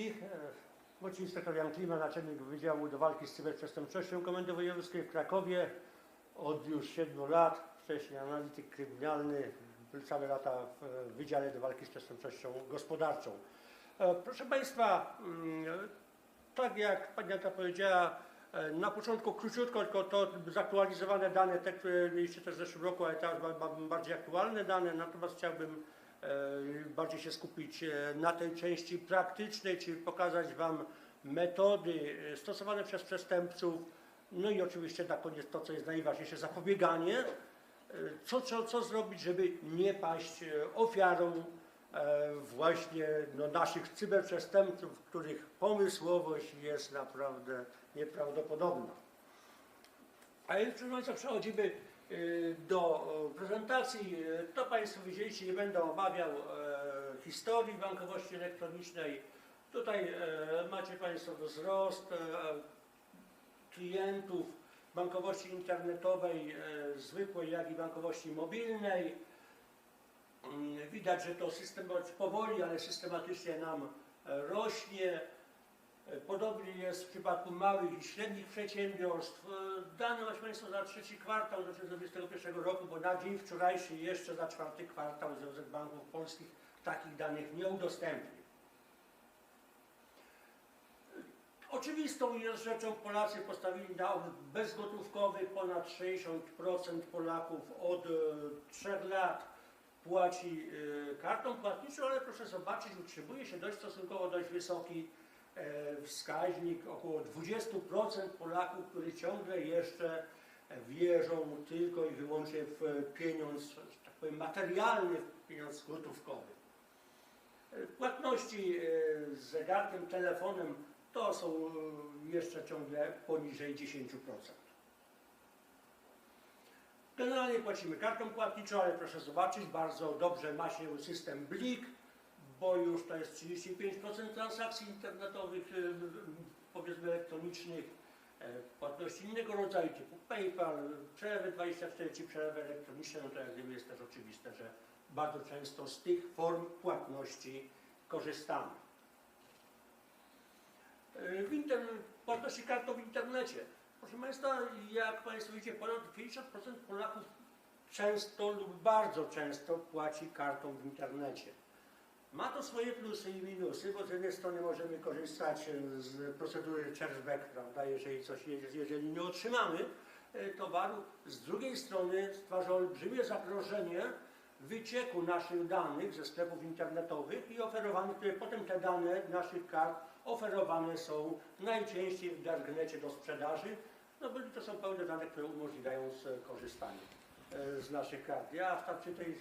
wszystkich. E, Wójcik inspektor Jan Klima, naczelnik Wydziału do Walki z Cyberprzestępczością Komendy Wojewódzkiej w Krakowie. Od już 7 lat, wcześniej analityk kryminalny, całe lata w Wydziale do Walki z Przestępczością Gospodarczą. E, Proszę Państwa, mm, tak jak Pani Jaka powiedziała, e, na początku króciutko, tylko to zaktualizowane dane, te, które mieliście też w zeszłym roku, ale teraz mam- bardziej aktualne dane, natomiast chciałbym e, bardziej się skupić e, na tej części praktycznej, czyli pokazać Wam metody e, stosowane przez przestępców, no i oczywiście na koniec to, co jest najważniejsze, zapobieganie, e, co, co, co zrobić, żeby nie paść e, ofiarą e, właśnie no, naszych cyberprzestępców, których pomysłowość jest naprawdę nieprawdopodobna. A już proszę Państwa, przechodzimy do o, prezentacji. Y, To Państwo widzieliście, nie będę omawiał e, historii bankowości elektronicznej. Tutaj e, macie Państwo wzrost e, klientów bankowości internetowej, zwykłej, jak i bankowości mobilnej. Mm, Widać, że to system powoli, ale systematycznie nam rośnie. E, Podobnie jest w przypadku małych i średnich przedsiębiorstw. E, Dane macie Państwo za trzeci kwartał 2021 roku, bo na dzień wczorajszy jeszcze za czwarty kwartał Związek Banków Polskich takich danych nie udostępnił. Oczywistą jest rzeczą, Polacy postawili na obrót bezgotówkowy, ponad 60% Polaków od e, 3 lat płaci e, kartą płatniczą, ale proszę zobaczyć, utrzymuje się dość stosunkowo dość wysoki e, wskaźnik, około 20% Polaków, którzy ciągle jeszcze wierzą tylko i wyłącznie w pieniądz, tak powiem, materialny, w pieniądz gotówkowy. E, Płatności e, z zegarkiem, telefonem to są e, jeszcze ciągle poniżej 10%. Generalnie płacimy kartą płatniczą, ale proszę zobaczyć, bardzo dobrze ma się system Blik, już to jest 35% transakcji internetowych, e, powiedzmy elektronicznych, e, płatności innego rodzaju typu PayPal, przelewy 24 czy przelewy elektroniczne, no to jak jest też oczywiste, że bardzo często z tych form płatności korzystamy. E, inter... płatności kartą w internecie. Proszę Państwa, jak Państwo widzicie, ponad 50% Polaków często lub bardzo często płaci kartą w internecie. Ma to swoje plusy i minusy, bo z jednej strony możemy korzystać e, z procedury chargeback, prawda, jeżeli coś jeżeli nie otrzymamy e, towaru. Z drugiej strony stwarza olbrzymie zagrożenie wycieku naszych danych ze sklepów internetowych i oferowanych, które potem te dane naszych kart oferowane są najczęściej w darknecie do sprzedaży, no bo to są pełne dane, które umożliwiają e, korzystanie e, z naszych kart. Ja w, ta, przy tej,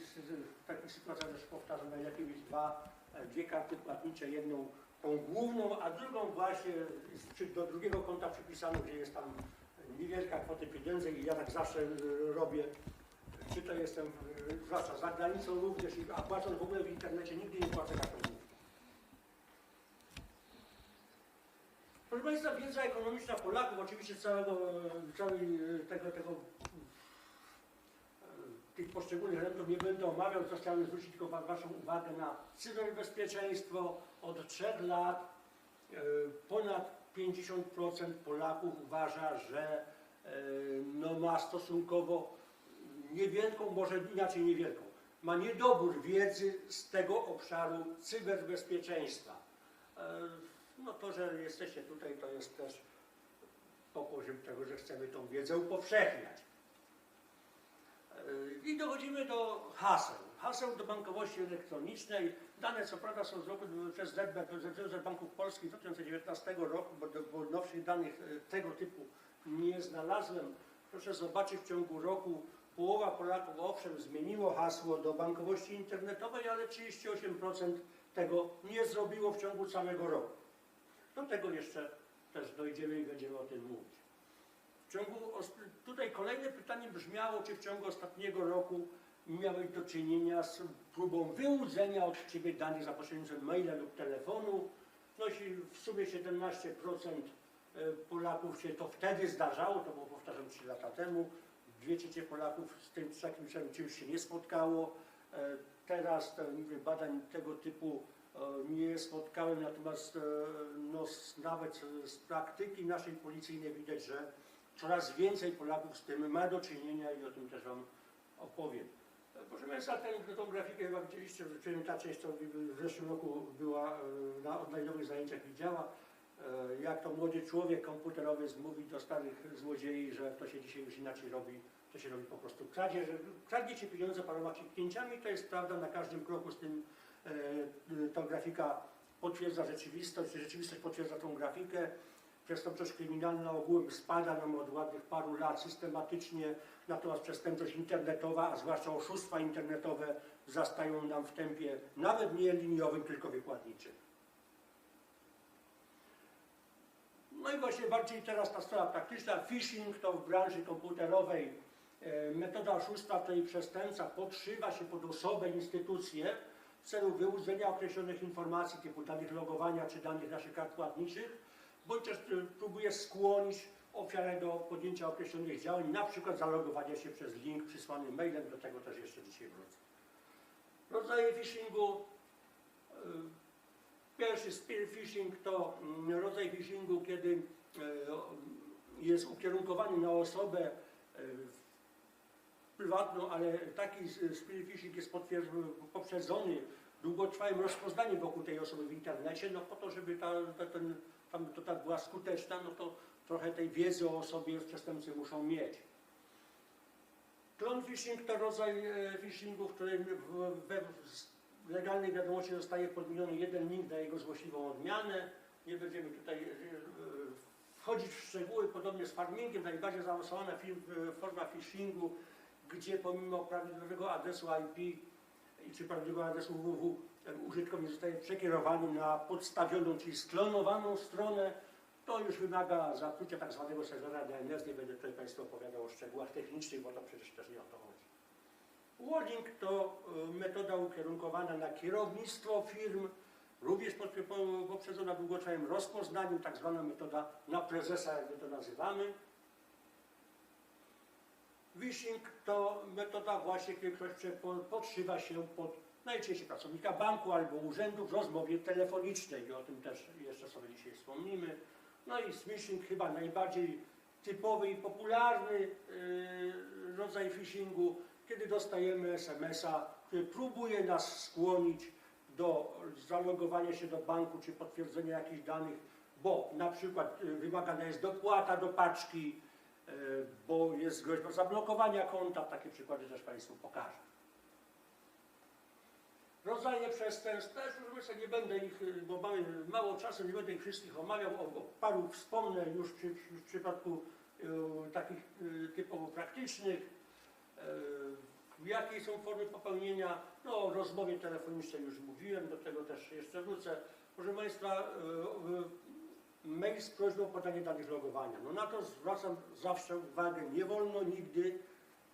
w takich sytuacjach też powtarzam, najlepiej mieć dwa, e, dwie karty płatnicze, jedną tą główną, a drugą właśnie do drugiego konta przypisaną, gdzie jest tam niewielka kwota pieniędzy i ja tak zawsze e, robię, czy to jestem, e, zwłaszcza za granicą również, a płacąc w ogóle w internecie nigdy nie płacę kartą. Proszę Państwa, wiedza ekonomiczna Polaków, oczywiście całego, całej tego, tego, e, tych poszczególnych elementów nie będę omawiał, co chciałem zwrócić tylko wa- Waszą uwagę na cyberbezpieczeństwo. Od trzech lat e, ponad 50% Polaków uważa, że e, no, ma stosunkowo niewielką, może inaczej niewielką, ma niedobór wiedzy z tego obszaru cyberbezpieczeństwa. E, No to, że jesteście tutaj, to jest też po poziom tego, że chcemy tą wiedzę upowszechniać. E, I dochodzimy do haseł. Haseł do bankowości elektronicznej. Dane co prawda są z roku przez ZBP, Polskich z 2019 roku, bo, bo nowszych danych e, tego typu nie znalazłem. Proszę zobaczyć, w ciągu roku połowa Polaków owszem zmieniło hasło do bankowości internetowej, ale 38% tego nie zrobiło w ciągu całego roku. Do tego jeszcze też dojdziemy i będziemy o tym mówić. W ciągu, tutaj kolejne pytanie brzmiało, czy w ciągu ostatniego roku miałeś do czynienia z próbą wyłudzenia od Ciebie danych za pośrednictwem maila lub telefonu. No i w sumie 17% e, Polaków się to wtedy zdarzało, to było powtarzam 3 lata temu. Dwie trzecie Polaków z tym takim czymś się nie spotkało. E, Teraz badań tego typu e, nie spotkałem, natomiast no, nawet z praktyki naszej policyjnej widać, że coraz więcej Polaków z tym ma do czynienia i o tym też Wam opowiem. Proszę Państwa, tę, tą grafikę chyba widzieliście, że ta część, co w zeszłym roku była e, na online'owych zajęciach widziała, e, jak to młody człowiek komputerowy mówi do starych złodziei, że to się dzisiaj już inaczej robi, to się robi po prostu kradzie, że kradniecie pieniądze paroma kliknięciami, to jest prawda na każdym kroku z tym, e, ta grafika potwierdza rzeczywistość, rzeczywistość potwierdza tą grafikę. Przestępczość kryminalna ogółem spada nam od ładnych paru lat systematycznie, natomiast przestępczość internetowa, a zwłaszcza oszustwa internetowe zastają nam w tempie nawet nie liniowym, tylko wykładniczym. No i właśnie bardziej teraz ta strona praktyczna. Phishing to w branży komputerowej e, metoda oszustwa, w której przestępca podszywa się pod osobę, instytucję w celu wyłudzenia określonych informacji typu danych logowania czy danych naszych kart płatniczych, bądź też e, próbuje skłonić ofiarę do podjęcia określonych działań, na przykład zalogowania się przez link przysłany mailem, do tego też jeszcze dzisiaj wrócę. Rodzaje phishingu. e, Pierwszy spear phishing to mm, rodzaj phishingu, kiedy o, jest ukierunkowany na osobę prywatną, ale taki spear phishing jest poprzedzony długotrwałym rozpoznaniem wokół tej osoby w internecie, no po to, żeby ta, ta, ten, tam to tak była skuteczna, no to trochę tej wiedzy o osobie przestępcy muszą mieć. Clone phishing to rodzaj e, phishingu, w którym we, legalnej wiadomości zostaje podmieniony jeden link na jego złośliwą odmianę. Nie będziemy tutaj e, e, wchodzić w szczegóły, podobnie z farmingiem, najbardziej zaawansowana forma phishingu, gdzie pomimo prawidłowego adresu IP czy prawidłowego adresu www użytkownik zostaje przekierowany na podstawioną, czyli sklonowaną stronę, to już wymaga zatrucia tak zwanego serwera DNS. Nie będę tutaj Państwu opowiadał o szczegółach technicznych, bo to przecież też nie o to chodzi. Warning to y, metoda ukierunkowana na kierownictwo firm, również poprzedzona długotrwałym rozpoznaniem, tak zwana metoda na prezesa, jak my to nazywamy. Phishing to metoda właśnie, kiedy ktoś podszywa się pod najczęściej pracownika banku albo urzędu w rozmowie telefonicznej i o tym też jeszcze sobie dzisiaj wspomnimy. No i smishing chyba najbardziej typowy i popularny yy, rodzaj phishingu, kiedy dostajemy SMS-a, który próbuje nas skłonić do zalogowania się do banku czy potwierdzenia jakichś danych, bo na przykład y, wymagana jest dopłata do paczki, y, bo jest groźba zablokowania konta. Takie przykłady też Państwu pokażę. Rodzaje przestępstw, też już myślę, nie będę ich, y, bo mamy mało czasu, nie będę ich wszystkich omawiał, o, o paru wspomnę już przy, w przypadku y, takich y, typowo praktycznych. Y, jakie są formy popełnienia? No o rozmowie telefonicznej już mówiłem, do tego też jeszcze wrócę. Proszę Państwa, y, y, mail z prośbą o podanie danych logowania. No na to zwracam zawsze uwagę, nie wolno nigdy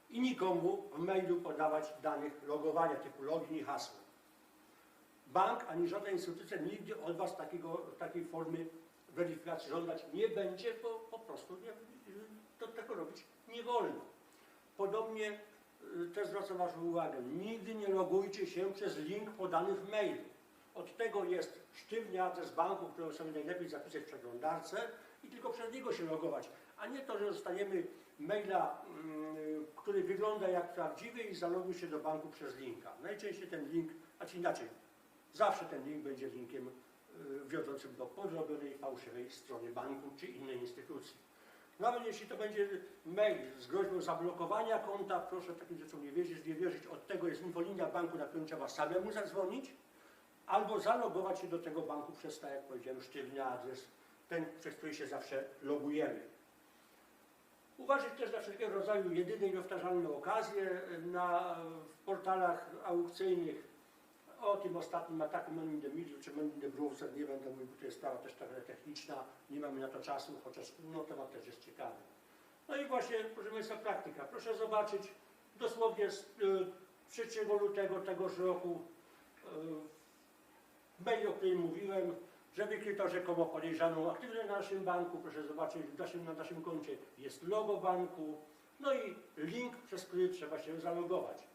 i nikomu w mailu podawać danych logowania typu login i hasło. Bank ani żadna instytucja nigdy od Was takiego, takiej formy weryfikacji żądać nie będzie, bo po prostu nie, to tego robić nie wolno. Podobnie y, też zwracam Waszą uwagę, nigdy nie logujcie się przez link podany w mailu. Od tego jest sztywny adres banku, który sobie najlepiej zapisać w przeglądarce i tylko przez niego się logować, a nie to, że dostaniemy maila, mm, który wygląda jak prawdziwy i zaloguj się do banku przez linka. Najczęściej ten link, a czy inaczej, zawsze ten link będzie linkiem y, wiodącym do podrobionej fałszywej strony banku czy innej instytucji. Nawet jeśli to będzie mail z groźbą zablokowania konta, proszę takim rzeczom nie wierzyć, nie wierzyć. Od tego jest infolinia banku, na którą trzeba samemu zadzwonić, albo zalogować się do tego banku przez, tak jak powiedziałem, sztywny adres, ten, przez który się zawsze logujemy. Uważać też na wszelkiego rodzaju jedyne i powtarzalne okazje na w portalach aukcyjnych. O tym ostatnim ataku Man in the Middle czy Man in the Browser nie będę mówił, bo to jest sprawa też trochę techniczna, nie mamy na to czasu, chociaż no, temat też jest ciekawy. No i właśnie, proszę Państwa, praktyka. Proszę zobaczyć, dosłownie z y, 3 lutego tegoż roku y, mail, o którym mówiłem, że wykryto rzekomo podejrzaną aktywność na naszym banku. Proszę zobaczyć, w naszym, na naszym koncie jest logo banku, no i link, przez który trzeba się zalogować.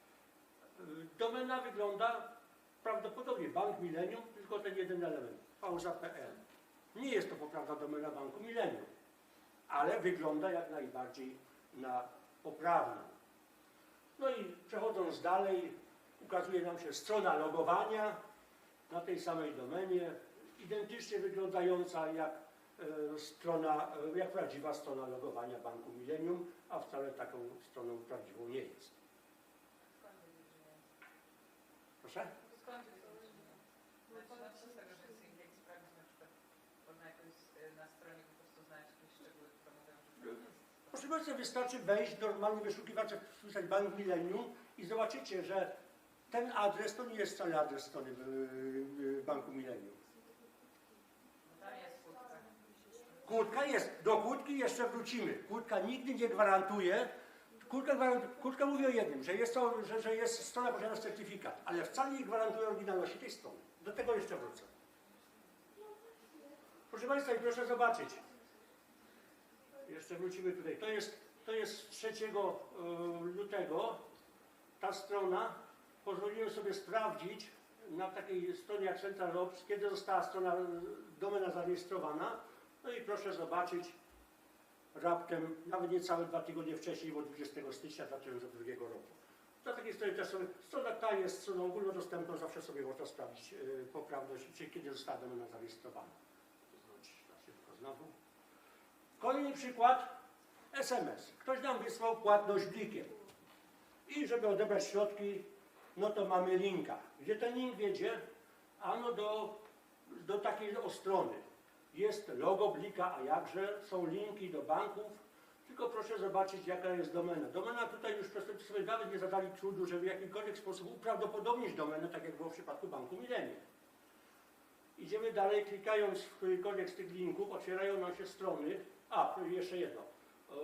Y, Domena wygląda prawdopodobnie Bank Millennium, tylko ten jeden element, pauza.pl. Nie jest to poprawna domena Banku Millennium, ale wygląda jak najbardziej na poprawną. No i przechodząc dalej, ukazuje nam się strona logowania na tej samej domenie, identycznie wyglądająca jak e, strona, e, jak prawdziwa strona logowania Banku Millennium, a wcale taką stroną prawdziwą nie jest. Proszę? Skąd wiedzieć, że nie? Znaczy, no co z tego, że jest indeks sprawdzić na przykład, można jakoś e, na stronie po prostu znaleźć jakieś szczegóły, które mówią, że to nie Państwa, wystarczy wejść normalnie wyszukiwacza, wpisać Bank Millennium i zobaczycie, że ten adres to nie jest wcale adres strony yy, Banku Millennium. Tam jest. Do kłódki jeszcze wrócimy. Kłódka nigdy nie gwarantuje. Gwarantuje, kłódka mówi o jednym, że jest, to, że, że jest strona posiada certyfikat, ale wcale nie gwarantuje oryginalności tej strony. Do tego jeszcze wrócę. Proszę Państwa, i proszę zobaczyć. Jeszcze wrócimy tutaj. To jest, to jest 3 e, lutego. Ta strona. Pozwoliłem sobie sprawdzić na takiej stronie jak Central Ops, kiedy została strona, e, domena zarejestrowana. No i proszę zobaczyć, raptem, nawet niecałe dwa tygodnie wcześniej, bo 20 stycznia 2002 roku. Na takiej stronie też strona ta jest stroną ogólnodostępną, zawsze sobie można sprawdzić yy, poprawność, czy kiedy została domena zarejestrowana. Zobaczcie, na szybko znowu. Kolejny przykład, SMS. Ktoś nam wysłał płatność blikiem. I żeby odebrać środki, no to mamy linka. Gdzie ten link wiedzie? Ano do, do takiej strony. Jest logo blika, a jakże są linki do banków. Tylko proszę zobaczyć, jaka jest domena. Domena tutaj już przestępcy nawet nie zadali trudu, żeby w jakikolwiek sposób uprawdopodobnić domenę, tak jak było w przypadku Banku Millennium. Idziemy dalej, klikając w którykolwiek z tych linków, otwierają nam się strony. A, jeszcze jedno. O,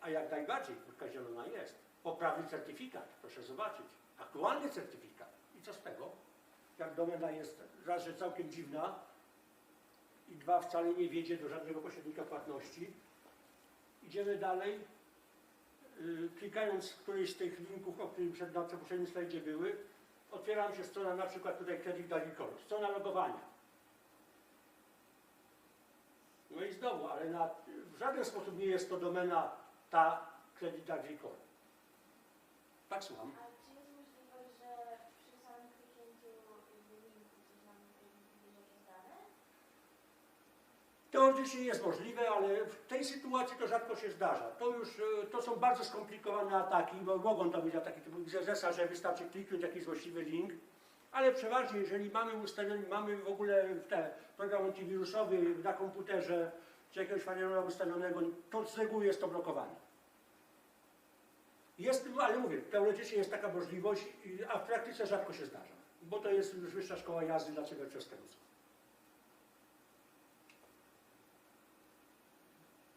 A jak najbardziej, kurka zielona jest. Poprawny certyfikat, proszę zobaczyć. Aktualny certyfikat. I co z tego? Jak domena jest raz, że całkiem dziwna i dwa, wcale nie wiedzie do żadnego pośrednika płatności. Idziemy dalej. Yy, klikając w któryś z tych linków, o których przed na poprzednim slajdzie były, otwiera nam się strona, na przykład tutaj Credit Agricole, strona logowania. No i znowu, ale na, w żaden sposób nie jest to domena ta Credit Agricole. Tak słucham. Teoretycznie jest możliwe, ale w tej sytuacji to rzadko się zdarza. To już e, to są bardzo skomplikowane ataki, bo mogą to być ataki typu XSS-a, że wystarczy kliknąć jakiś złośliwy link, ale przeważnie jeżeli mamy ustawiony, mamy w ogóle te program antywirusowy na komputerze, czy jakiegoś firewalla ustawionego, to z reguły jest to blokowane. Jest, ale mówię, teoretycznie jest taka możliwość, a w praktyce rzadko się zdarza, bo to jest już wyższa szkoła jazdy dla cyberprzestępców.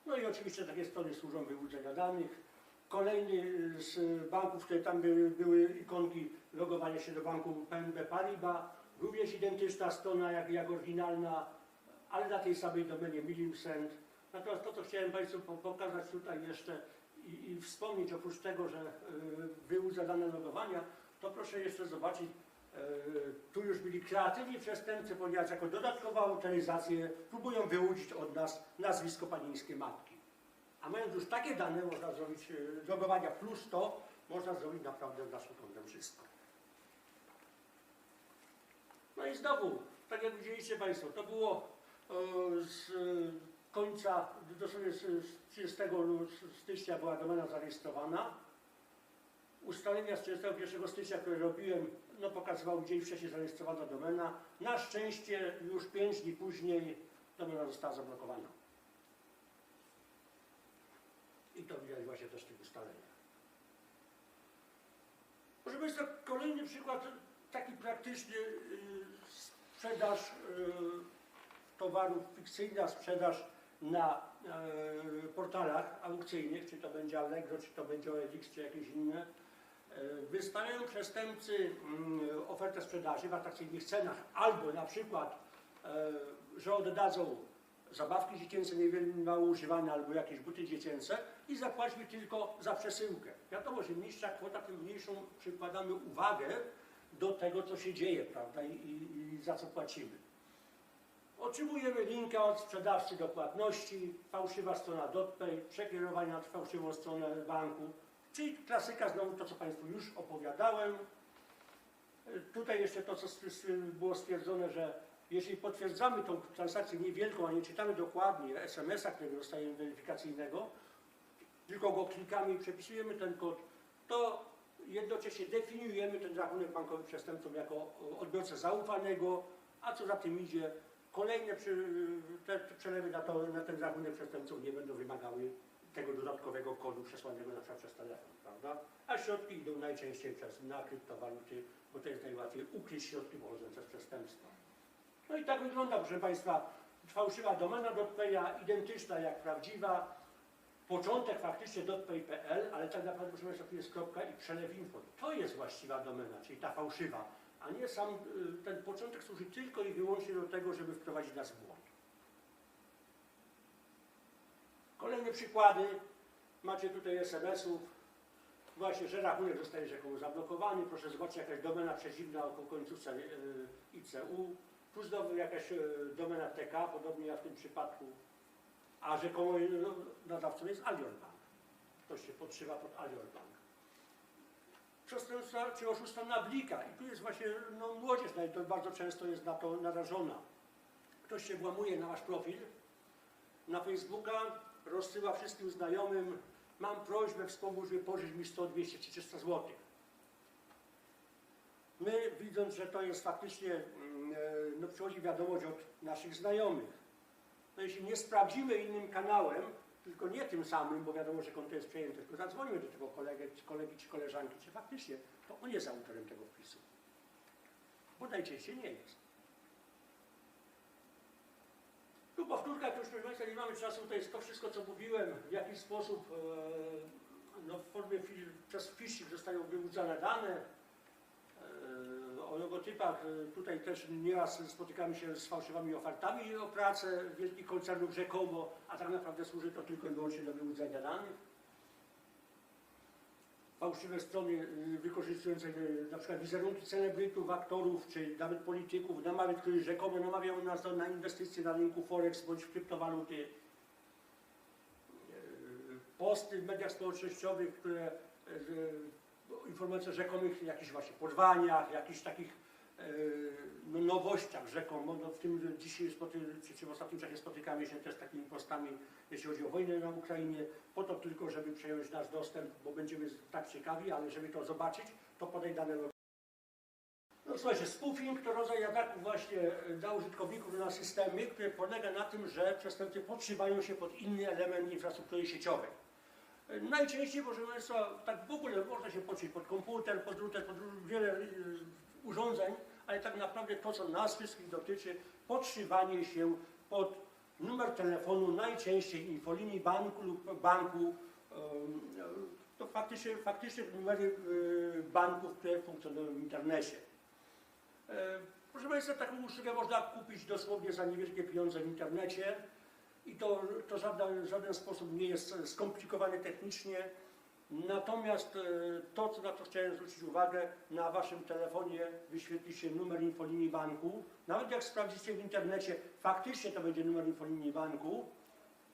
No i oczywiście takie strony służą wyłudzenia danych. Kolejny z banków, które tam były, były ikonki logowania się do banku PNB Paribas, również identyczna strona jak, jak oryginalna, ale na tej samej domenie Millicent. Natomiast to, co chciałem Państwu po- pokazać tutaj jeszcze i, i wspomnieć, oprócz tego, że y, wyłudza dane logowania, to proszę jeszcze zobaczyć, y, tu już byli kreatywni przestępcy, ponieważ jako dodatkową autoryzację próbują wyłudzić od nas nazwisko panieńskiej matki. A mając już takie dane, można zrobić y, logowania plus to, można zrobić naprawdę z naszym kątem wszystko. No i znowu, tak jak widzieliście Państwo, to było z e, końca, dosłownie z z 30 lu- stycznia była domena zarejestrowana. Ustalenia z 31 stycznia, które robiłem, no pokazywał dzień wcześniej zarejestrowana domena. Na szczęście już 5 dni później domena została zablokowana. I to widać właśnie też w tych ustaleniach. Proszę Państwa, kolejny przykład, taki praktyczny, yy, sprzedaż yy, towarów fikcyjna, sprzedaż na yy, portalach aukcyjnych, czy to będzie Allegro, czy to będzie OLX, czy jakieś inne. Yy, Wystawiają przestępcy yy, ofertę sprzedaży w atrakcyjnych cenach, albo na przykład, yy, że oddadzą zabawki dziecięce niewiele mało używane albo jakieś buty dziecięce i zapłaćmy tylko za przesyłkę. Wiadomo, że niższa kwota, tym mniejszą przykładamy uwagę do tego, co się dzieje, prawda, i, i, i za co płacimy. Otrzymujemy linka od sprzedawcy do płatności, fałszywa strona DotPay, przekierowanie na fałszywą stronę banku, czyli klasyka znowu to, co Państwu już opowiadałem. Tutaj jeszcze to, co było stwierdzone, że jeśli potwierdzamy tą transakcję niewielką, a nie czytamy dokładnie SMS-a, którego dostajemy weryfikacyjnego, tylko go klikamy i przepisujemy ten kod, to jednocześnie definiujemy ten rachunek bankowy przestępcom jako odbiorcę zaufanego, a co za tym idzie, kolejne przy, te te przelewy na, to, na ten rachunek przestępców nie będą wymagały tego dodatkowego kodu przesłanego na przykład przez telefon, prawda? A środki idą najczęściej przez na kryptowaluty, bo to jest najłatwiej ukryć środki pochodzące z przestępstwa. No i tak wygląda, proszę Państwa, fałszywa domena dotpeya, identyczna jak prawdziwa, początek faktycznie dotpay.pl, ale tak naprawdę proszę Państwa, tu jest kropka i przelew info. To jest właściwa domena, czyli ta fałszywa, a nie sam y, ten początek służy tylko i wyłącznie do tego, żeby wprowadzić nas w błąd. Kolejne przykłady. Macie tutaj SMS-ów. Właśnie, że rachunek zostaje rzekomo zablokowany. Proszę zobaczyć, jakaś domena przeciwna o końcówce y, ICU. Znowu jakaś y, domena TK, podobnie jak w tym przypadku. A rzekomo y, no, nadawcą jest Alior Bank. Ktoś się podszywa pod Alior Bank. Przestępstwa czy oszustwa na blika. I tu jest właśnie no, młodzież to bardzo często jest na to narażona. Ktoś się włamuje na wasz profil na Facebooka, rozsyła wszystkim znajomym, mam prośbę, wspomóż mi, pożycz mi 100, 200 czy 300 zł. My, widząc, że to jest faktycznie, mm, e, no przychodzi wiadomość od naszych znajomych. No jeśli nie sprawdzimy innym kanałem, tylko nie tym samym, bo wiadomo, że konto jest przejęte, tylko zadzwonimy do tego kolegę, czy kolegi, czy koleżanki, czy faktycznie to on jest autorem tego wpisu. Bo najczęściej nie jest. Tu powtórka, to już proszę Państwa, nie mamy czasu, to jest to wszystko, co mówiłem, w jaki sposób e, no, w formie przez phishing zostają wyłudzane dane. E, o logotypach e, tutaj też nieraz spotykamy się z fałszywymi ofertami o pracę wielkich koncernów rzekomo, a tak naprawdę służy to tylko i wyłącznie do wyłudzenia danych. Fałszywe strony y, wykorzystujące y, na przykład wizerunki celebrytów, aktorów czy nawet polityków, namawiać, którzy rzekomo namawiają nas do, na inwestycje na rynku Forex bądź w kryptowaluty. Posty w mediach społecznościowych, które informacje o rzekomych jakichś właśnie porwaniach, jakichś takich y, no, nowościach rzekomo, no, w tym dzisiaj spoty, w ostatnim czasie spotykamy się też z takimi postami, jeśli chodzi o wojnę na Ukrainie, po to tylko, żeby przejąć nasz dostęp, bo będziemy tak ciekawi, ale żeby to zobaczyć, to podaj dane no słuchajcie, spoofing to rodzaj ataku właśnie e, dla użytkowników na systemy, które polega na tym, że przestępcy podszywają się pod inny element infrastruktury sieciowej. Najczęściej, proszę Państwa, tak w ogóle można się podszyć pod komputer, pod router, pod wiele e, urządzeń, ale tak naprawdę to, co nas wszystkich dotyczy, podszywanie się pod numer telefonu, najczęściej infolinii banku lub banku, to faktycznie, faktycznie numery e, banków, które funkcjonują w internecie. E, Proszę Państwa, taką usługę można kupić dosłownie za niewielkie pieniądze w internecie i to, to w żaden sposób nie jest skomplikowane technicznie. Natomiast e, to, na co chciałem zwrócić uwagę, na Waszym telefonie wyświetli się numer infolinii banku. Nawet jak sprawdzicie w internecie, faktycznie to będzie numer infolinii banku,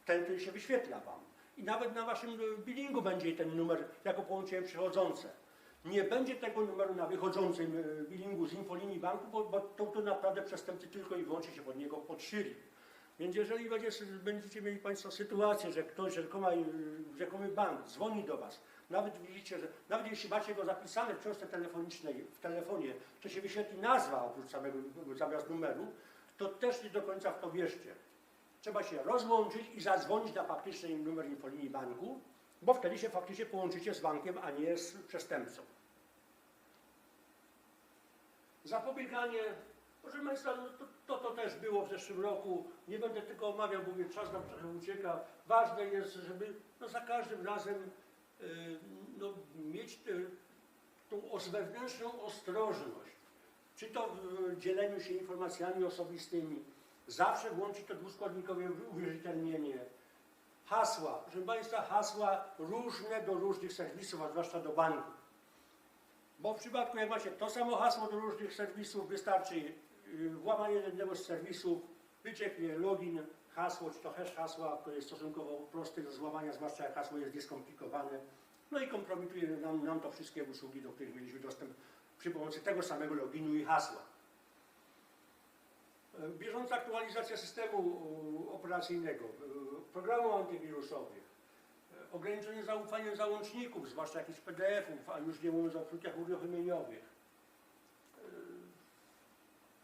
ten, który się wyświetla Wam. I nawet na Waszym e, billingu będzie ten numer jako połączenie przychodzące. Nie będzie tego numeru na wychodzącym e, billingu z infolinii banku, bo, bo to, to naprawdę przestępcy tylko i wyłącznie się pod niego podszyli. Więc jeżeli będzie, będziecie mieli Państwo sytuację, że ktoś, rzekoma, rzekomy bank dzwoni do Was, nawet widzicie, że nawet jeśli macie go zapisane w książce telefonicznej, w telefonie, to się wyświetli nazwa oprócz samego, zamiast numeru, to też nie do końca w to wierzcie. Trzeba się rozłączyć i zadzwonić na faktyczny numer infolinii banku, bo wtedy się faktycznie połączycie z bankiem, a nie z przestępcą. Zapobieganie, proszę Państwa, no to, to, to też było w zeszłym roku. Nie będę tylko omawiał, bo mówię, czas nam trochę ucieka. Ważne jest, żeby no, za każdym razem y, no, mieć y, tą wewnętrzną ostrożność. Czy to w dzieleniu się informacjami osobistymi, zawsze włączyć to dwuskładnikowe uwierzytelnienie, hasła, proszę Państwa, hasła różne do różnych serwisów, a zwłaszcza do banków. Bo w przypadku jak macie to samo hasło do różnych serwisów, wystarczy yy, włamanie jednego z serwisów, wycieknie login, hasło, czy to hash hasła, które jest stosunkowo proste do złamania, zwłaszcza jak hasło jest nieskomplikowane. No i kompromituje nam, nam to wszystkie usługi, do których mieliśmy dostęp przy pomocy tego samego loginu i hasła. E, Bieżąca aktualizacja systemu operacyjnego, e, programów antywirusowych, e, ograniczenie zaufania załączników, zwłaszcza jakichś PDF-ów, a już nie mówiąc o plikach uruchomieniowych.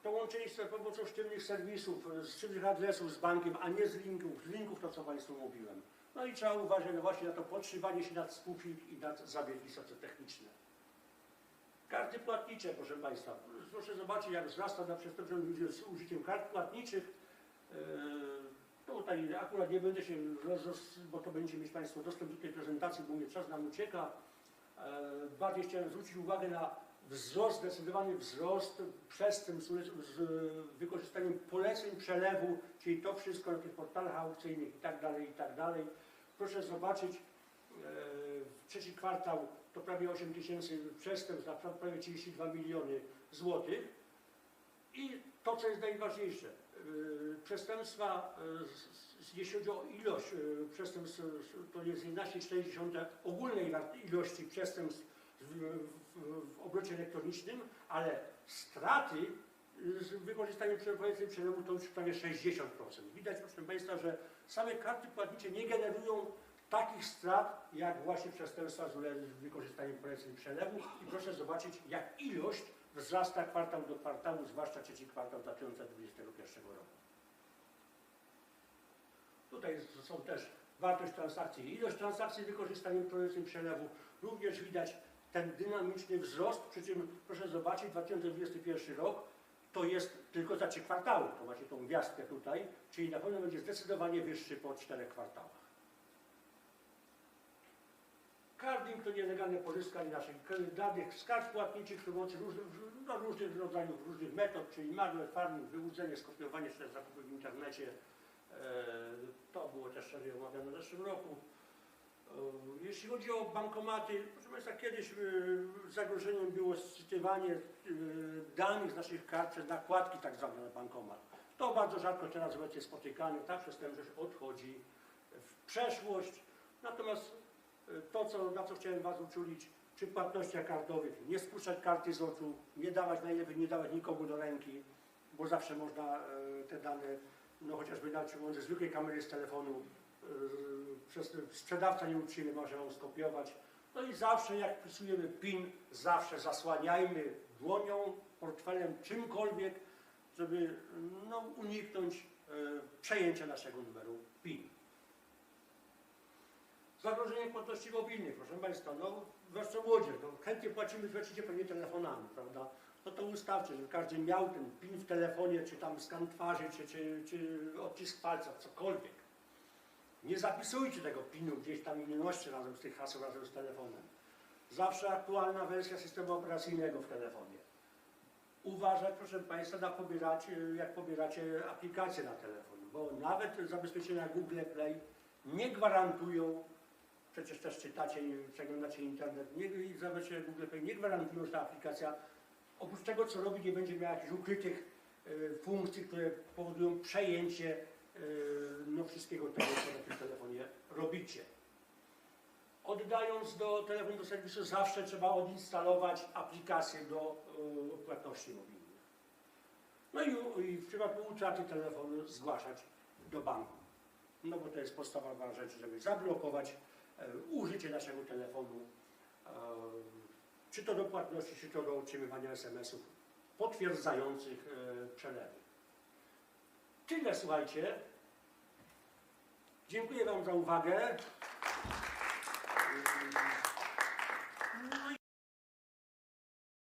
Połączenie z pomocą sztywnych serwisów, z sztywnych adresów z bankiem, a nie z linków, z linków to co Państwu mówiłem. No i trzeba uważać no właśnie na to podszywanie się nad spółki i nad zabiegi socjotechniczne. Karty płatnicze, proszę Państwa. Proszę zobaczyć, jak wzrasta na przestępczość ludzi z użyciem kart płatniczych. Eee, Tutaj akurat nie będę się, bo to będziecie mieć Państwo dostęp do tej prezentacji, bo mnie czas nam ucieka. Eee, Bardziej chciałem zwrócić uwagę na wzrost, zdecydowany wzrost przestępstw z z wykorzystaniem poleceń przelewu, czyli to wszystko na tych portalach aukcyjnych i tak dalej, i tak dalej. Proszę zobaczyć, eee, w trzeci kwartał to prawie 8 tysięcy przestępstw na pra- prawie 32 miliony złotych. I to, co jest najważniejsze, yy, przestępstwa, s- jeśli chodzi o ilość przestępstw, to jest 11,4 ogólnej ilości przestępstw w, w, obrocie elektronicznym, ale straty z wykorzystaniem powiedzmy przelewu to już prawie 60%. Widać, proszę Państwa, że same karty płatnicze nie generują takich strat, jak właśnie przestępstwa z wykorzystaniem poleceń przelewu. I proszę zobaczyć, jak ilość wzrasta kwartał do kwartału, zwłaszcza trzeci kwartał 2021 roku. Tutaj są też wartość transakcji i ilość transakcji z wykorzystaniem poleceń przelewu. Również widać ten dynamiczny wzrost, przy czym proszę zobaczyć, 2021 rok to jest tylko za trzy kwartały, to macie tą gwiazdkę tutaj, czyli na pewno będzie zdecydowanie wyższy po czterech kwartałach. Carding to nielegalne pozyskanie naszych danych z kart płatniczych przy pomocy różnych, no, różnych rodzajów, różnych metod, czyli malware, farming, wyłudzenie, skopiowanie zakupy w internecie. E, to było też szerzej omawiane w zeszłym roku. Jeśli chodzi o bankomaty, proszę Państwa, kiedyś zagrożeniem było sczytywanie danych z naszych kart przez nakładki tak zwane na bankomat. To bardzo rzadko teraz obecnie spotykane, ta przestępczość odchodzi w przeszłość. Natomiast to, co, na co chciałem Was uczulić, przy płatnościach kartowych, nie spuszczać karty z oczu, nie dawać, najlepiej nie dawać nikomu do ręki, bo zawsze można te dane, no chociażby na pomocy zwykłej kamery z telefonu, przez sprzedawca nieuczciwy może ją skopiować. No i zawsze jak wpisujemy PIN, zawsze zasłaniajmy dłonią, portfelem, czymkolwiek, żeby no, uniknąć e, przejęcia naszego numeru PIN. Zagrożenie płatności mobilnych, proszę Państwa, no zwłaszcza młodzież, no, chętnie płacimy, płacicie pewnie telefonami, prawda? No to ustawcie, żeby każdy miał ten PIN w telefonie, czy tam skan twarzy, czy, czy, czy odcisk palca, cokolwiek. Nie zapisujcie tego PIN-u gdzieś tam i nie razem z tych haseł, razem z telefonem. Zawsze aktualna wersja systemu operacyjnego w telefonie. Uważać, proszę Państwa, na pobieracie, jak pobieracie aplikacje na telefon, bo nawet zabezpieczenia Google Play nie gwarantują, przecież też czytacie, przeglądacie internet, nie, zabezpieczenia Google Play nie gwarantują, że ta aplikacja oprócz tego, co robi, nie będzie miała jakichś ukrytych e, funkcji, które powodują przejęcie no, wszystkiego tego, co na tym telefonie robicie. Oddając do telefonu do serwisu, zawsze trzeba odinstalować aplikację do e, płatności mobilnych. No i, i w przypadku utraty telefonu zgłaszać do banku. No bo to jest podstawowa rzecz, żeby zablokować e, użycie naszego telefonu, e, czy to do płatności, czy to do otrzymywania SMS-ów potwierdzających e, przelewy. Tyle słuchajcie. Dziękuję Wam za uwagę.